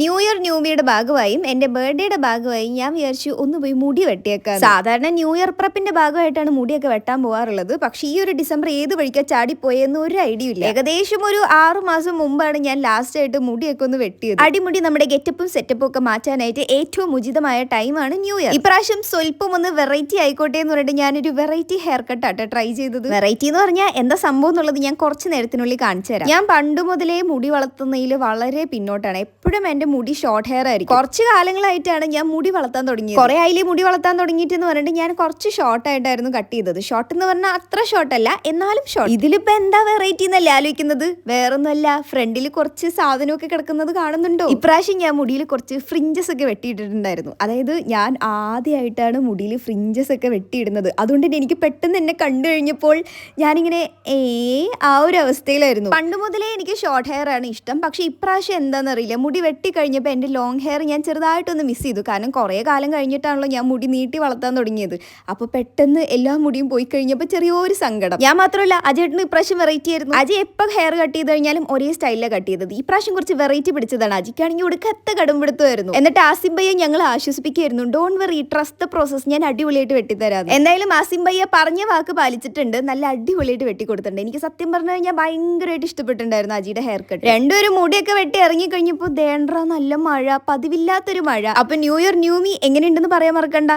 New year new മിയുടെ ഭാഗമായും എന്റെ ബർത്ത്ഡേയുടെ ഭാഗമായും ഞാൻ വിചാരിച്ചു ഒന്ന് പോയി മുടി വെട്ടിയേക്കാം സാധാരണ ന്യൂ ഇയർ പ്രപ്പിന്റെ ഭാഗമായിട്ടാണ് മുടിയൊക്കെ വെട്ടാൻ പോകാറുള്ളത്. പക്ഷേ ഈ ഒരു ഡിസംബർ ഏത് വഴിക്കാ ചാടിപ്പോയെന്ന് ഒരു ഐഡിയ ഇല്ല ഏകദേശം ഒരു ആറു മാസം മുമ്പാണ് ഞാൻ ലാസ്റ്റ് ആയിട്ട് മുടിയൊക്കെ ഒന്ന് വെട്ടിയത്. അടിമുടി നമ്മുടെ ഗെറ്റപ്പും സെറ്റപ്പും ഒക്കെ മാറ്റാനായിട്ട് ഏറ്റവും ഉചിതമായ ടൈമാണ് ന്യൂ ഇയർ ഇപ്രാവശ്യം സ്വല്പം ഒന്ന് വെറൈറ്റി ആയിക്കോട്ടെ എന്ന് പറഞ്ഞിട്ട് ഞാനൊരു വെറൈറ്റി ഹെയർ കട്ട് ആട്ടെ ട്രൈ ചെയ്തത്. വെറൈറ്റി എന്ന് പറഞ്ഞാൽ എന്താ സംഭവം എന്നുള്ളത് ഞാൻ കുറച്ച് നേരത്തിനുള്ളിൽ കാണിച്ചു തരാം. ഞാൻ പണ്ട് മുതലേ മുടി വളർത്തുന്നതിൽ വളരെ പിന്നോട്ടാണ്. എപ്പോഴും എന്റെ മുടി ഷോർട്ട് ഹെയർ ആയിരിക്കും. കുറച്ച് കാലങ്ങളായിട്ടാണ് ഞാൻ മുടി വളർത്താൻ തുടങ്ങിയത്. കുറെ ആയില്ലേ മുടി വളർത്താൻ തുടങ്ങിയിട്ട് എന്ന് പറഞ്ഞിട്ട് ഞാൻ കുറച്ച് ഷോർട്ട് ആയിട്ടായിരുന്നു കട്ട് ചെയ്തത്. ഷോർട്ട് എന്ന് പറഞ്ഞാൽ അത്ര ഷോർട്ട് അല്ല എന്നാലും ഷോർട്ട് ഇതിലിപ്പോ എന്താ വെറൈറ്റി എന്നല്ലേ ആലോചിക്കുന്നത്? വേറൊന്നുമല്ല ഫ്രണ്ടിൽ കുറച്ച് സാധനമൊക്കെ കിടക്കുന്നത് കാണുന്നുണ്ടോ? ഇപ്രാവശ്യം ഞാൻ മുടിയിൽ കുറച്ച് ഫ്രിഞ്ചസ് ഒക്കെ വെട്ടിയിട്ടിട്ടുണ്ടായിരുന്നു. അതായത് ഞാൻ ആദ്യമായിട്ടാണ് മുടിയിൽ ഫ്രിഞ്ചസ് ഒക്കെ വെട്ടിയിടുന്നത്. അതുകൊണ്ട് തന്നെ എനിക്ക് പെട്ടെന്ന് എന്നെ കണ്ടു കഴിഞ്ഞപ്പോൾ ഞാനിങ്ങനെ ഏ ആ ഒരു അവസ്ഥയിലായിരുന്നു. പണ്ട് മുതലേ എനിക്ക് ഷോർട്ട് ഹെയർ ആണ് ഇഷ്ടം. പക്ഷെ ഇപ്രാവശ്യം എന്താണെന്നറിയില്ല. മുടി വെട്ടി കഴിഞ്ഞപ്പോൾ എന്റെ ലോങ് ഹെയർ ഞാൻ ചെറുതായിട്ടൊന്ന് മിസ് ചെയ്തു. കാരണം കുറേ കാലം കഴിഞ്ഞിട്ടാണല്ലോ ഞാൻ മുടി നീട്ടി വളർത്താൻ തുടങ്ങിയത്. അപ്പോൾ പെട്ടെന്ന് എല്ലാ മുടിയും പോയി കഴിഞ്ഞപ്പോൾ ചെറിയൊരു സങ്കടം. ഞാൻ മാത്രമല്ല അജേട്ടന് ഇപ്രാവശ്യം വെറൈറ്റി ആയിരുന്നു. അജയ് എപ്പോൾ ഹെയർ കട്ട് ചെയ്ത് കഴിഞ്ഞാലും ഒരേ സ്റ്റൈലിലാണ് കട്ട് ചെയ്തത്. ഇപ്രാവശ്യം കുറച്ച് വെറൈറ്റി പിടിച്ചതാണ്. അജിക്കാണെങ്കിൽ ഒടുക്കത്തെ കടുംപിടുത്തമായിരുന്നു. എന്നിട്ട് ആസിം ഭയ്യെ ഞങ്ങൾ ആശ്വസിപ്പിക്കുകയായിരുന്നു. Don't worry trust the process ഞാൻ അടിപൊളിയായിട്ട് വെട്ടിത്തരാം. എന്തായാലും ആസിം ഭയ്യ പറഞ്ഞ വാക്ക് പാലിച്ചിട്ടുണ്ട്. നല്ല അടിപൊളിയായിട്ട് വെട്ടിക്കൊടുത്തിട്ടുണ്ട്. എനിക്ക് സത്യം പറഞ്ഞു കഴിഞ്ഞാൽ ഭയങ്കരമായിട്ട് ഇഷ്ടപ്പെട്ടിട്ടുണ്ടായിരുന്നു അജിയുടെ ഹെയർ കട്ട് രണ്ടുപേരും മുടിയൊക്കെ വെട്ടി ഇറങ്ങി കഴിഞ്ഞപ്പോൾ ദേണ്ട നല്ല മഴ പതിവില്ലാത്തൊരു മഴ. അപ്പൊ ന്യൂ ഇയർ ന്യൂ മീ എങ്ങനെയുണ്ടെന്ന് പറയാൻ മറക്കണ്ട.